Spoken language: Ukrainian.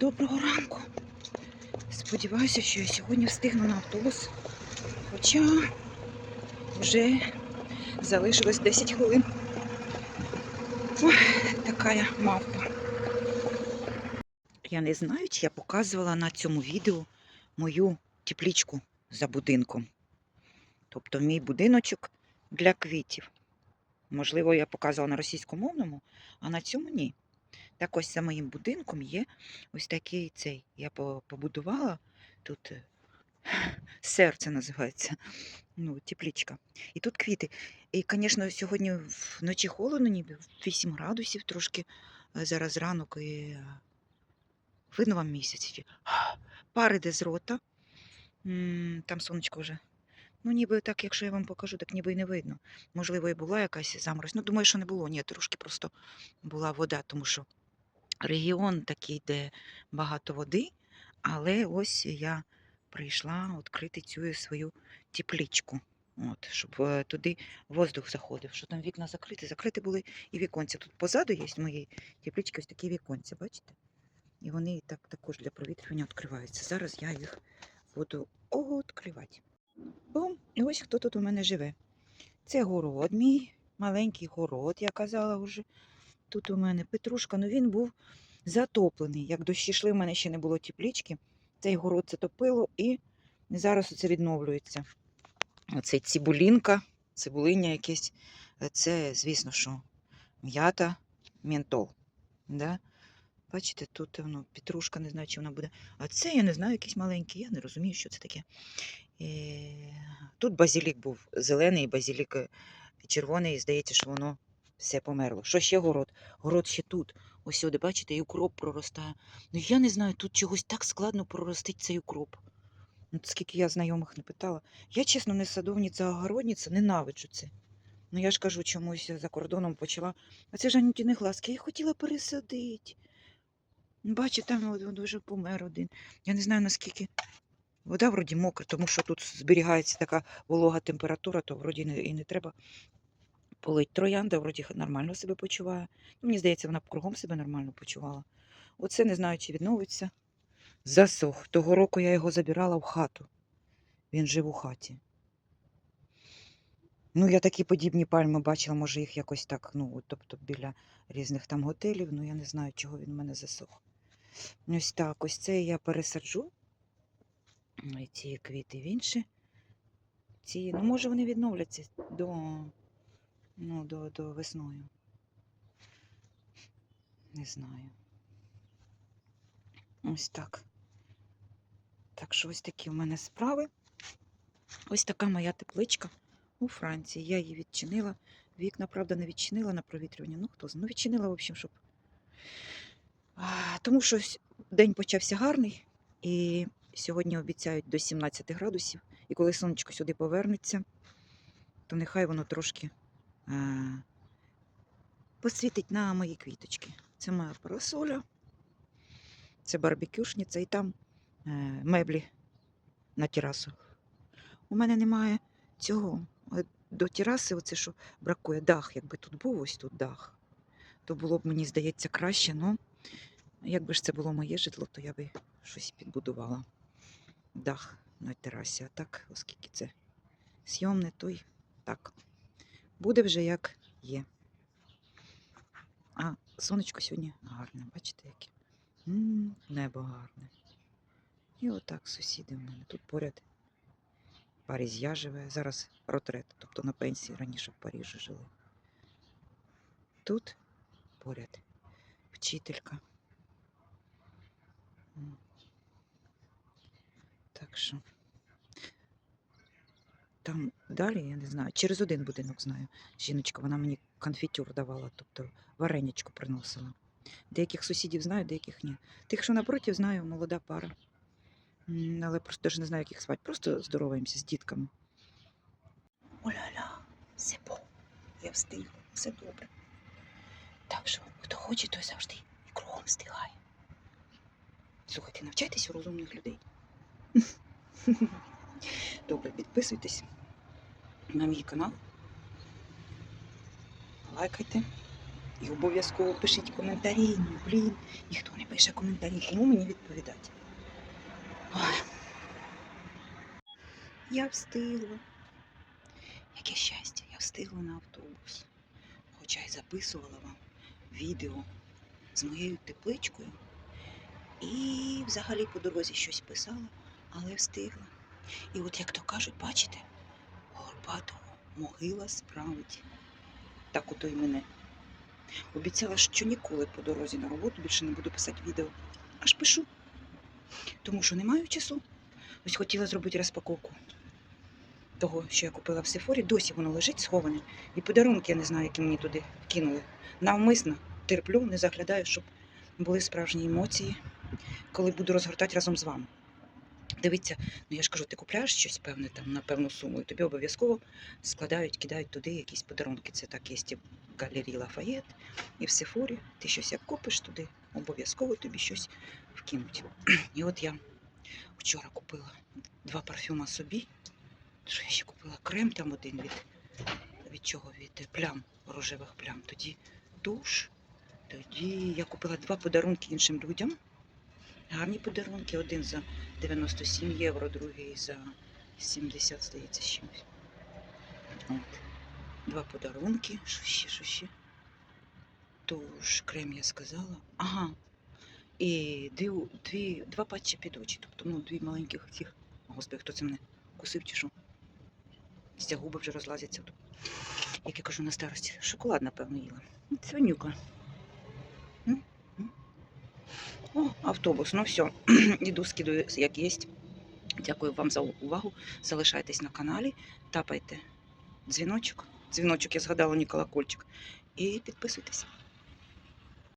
Доброго ранку. Сподіваюся, що я сьогодні встигну на автобус. Хоча вже залишилось 10 хвилин. Ой, така я мавпа. Я не знаю, чи я показувала на цьому відео мою теплічку за будинком. Тобто мій будиночок для квітів. Можливо, я показувала на російськомовному, а на цьому ні. Так ось за моїм будинком є ось такий цей. Я побудувала тут е, серце називається. Ну, теплічка. І тут квіти. І, звісно, сьогодні вночі холодно, ніби 8 градусів трошки. е, Зараз ранок і е, видно вам місяць. Пар іде з рота. Там сонечко вже. Ну, ніби так, якщо я вам покажу, так ніби і не видно. Можливо, і була якась заморозь. Ну, думаю, що не було. Ні, трошки просто була вода, тому що регіон такий, де багато води, але ось я прийшла відкрити цю свою теплічку. От, щоб е, туди воздух заходив, що там вікна закриті, закриті були і віконця. Тут позаду є моєї теплічки ось такі віконця, бачите? І вони так також для провітрювання відкриваються. Зараз я їх буду відкривати. Бум, і ось хто тут у мене живе. Це город мій, маленький город, я казала вже. Тут у мене Петрушка, ну він був затоплений. Як дощі йшли, в мене ще не було теплічки. Цей город затопило і зараз це відновлюється. Оце цибулінка, цибулиння якесь. Це, звісно, що м'ята, ментол. Да? Бачите, тут воно, петрушка, не знаю, чи вона буде. А це я не знаю, якийсь маленький, я не розумію, що це таке. Тут базилік був зелений, базилік е, червоний, і здається, що воно все померло. Що ще город? Город ще тут. Ось сюди, бачите, і укроп проростає. Ну я не знаю, тут чогось так складно проростить цей укроп. Ну, скільки я знайомих не питала. Я, чесно, не садовниця, а огородниця, ненавиджу це. Ну я ж кажу, чомусь за кордоном почала. А це ж Анютіни глазки, я хотіла пересадити. Бачите, там от, от вже помер один. Я не знаю, наскільки. Вода вроді мокра, тому що тут зберігається така волога температура, то вроді і не треба полить. Троянда вроді нормально себе почуває. Ну, мені здається, вона кругом себе нормально почувала. Оце не знаю, чи відновиться. Засох. Того року я його забирала в хату. Він жив у хаті. Ну, я такі подібні пальми бачила, може їх якось так, ну, тобто біля різних там готелів, ну я не знаю, чого він в мене засох. Ось так, ось це я пересаджу. Ой, Ці квіти в інші. Ці, ну, може, вони відновляться до, ну, до, до весною. Не знаю. Ось так. Так що ось такі в мене справи. Ось така моя тепличка у Франції. Я її відчинила. Вікна, правда, не відчинила на провітрювання. Ну, хто знає. Ну, відчинила, в общем, щоб. А, тому що день почався гарний, і сьогодні обіцяють до 17 градусів. І коли сонечко сюди повернеться, то нехай воно трошки а, посвітить на мої квіточки. Це моя парасоля, це барбекюшниця і там е, меблі на терасу. У мене немає цього. Е, До тераси, оце що бракує дах. Якби тут був ось тут дах, то було б, мені здається, краще. Ну, якби ж це було моє житло, то я би щось підбудувала. Дах на терасі. А так, оскільки це зйомне, то й так. Буде вже як є. А сонечко сьогодні гарне, бачите, яке? М, Небо гарне. І отак сусіди в мене. Тут поряд Паризья живе. Зараз ротрет, тобто на пенсії раніше в Парижі жили. Тут поряд вчителька. Так що там далі, я не знаю, через один будинок знаю. Жіночка, вона мені конфітюр давала, тобто вареничку приносила. Деяких сусідів знаю, деяких ні. Тих, що напротив, знаю, молода пара. Але просто даже не знаю, як їх звати. Просто здороваємося з дітками. Оля-ля, все. Я встигла, все добре. Так що, хто хоче, той завжди і кругом встигає. Слухайте, навчайтесь у розумних людей. Добре, підписуйтесь на мій канал. Лайкайте, І обов'язково пишіть коментарі. Ну, блін, ніхто не пише коментарі, кому мені відповідати. Ой. Я встигла. Яке щастя, я встигла на автобус. Хоча й записувала вам відео з моєю тепличкою. І взагалі по дорозі щось писала, але встигла. І от як то кажуть, бачите, Горбатого могила справить. Так ото й мене. Обіцяла, що ніколи по дорозі на роботу більше не буду писати відео. Аж пишу. Тому що не маю часу. Ось хотіла зробити розпаковку того, що я купила в Сефорі. Досі воно лежить сховане. І подарунки, я не знаю, які мені туди кинули. Навмисно терплю, не заглядаю, щоб були справжні емоції, коли буду розгортати разом з вами. Дивіться, ну я ж кажу, ти купляєш щось певне там на певну суму, і тобі обов'язково складають, кидають туди якісь подарунки. Це так є і в галерії Лафаєт, і в Сефорі. Ти щось як купиш туди, обов'язково тобі щось вкинуть. І от я вчора купила два парфюма собі. Що я ще купила? Крем там один від, від чого? Від плям, рожевих плям. Тоді душ. Тоді я купила два подарунки іншим людям. Гарні подарунки. Один за 97 євро, другий за 70, здається, чимось. От. Два подарунки. Що ще, що ще? Тож, крем я сказала. Ага. І дві, два патчі під очі. Тобто, ну, дві маленьких цих. Господи, хто це мене кусив чи що? Ця губи вже розлазяться. Як я кажу на старості. Шоколад, напевно, їла. Цвинюка. М? О, автобус. Ну все. Іду скидую, як є. Дякую вам за увагу. Залишайтесь на каналі, тапайте дзвіночок. Дзвіночок, я згадала, не колокольчик. І підписуйтесь.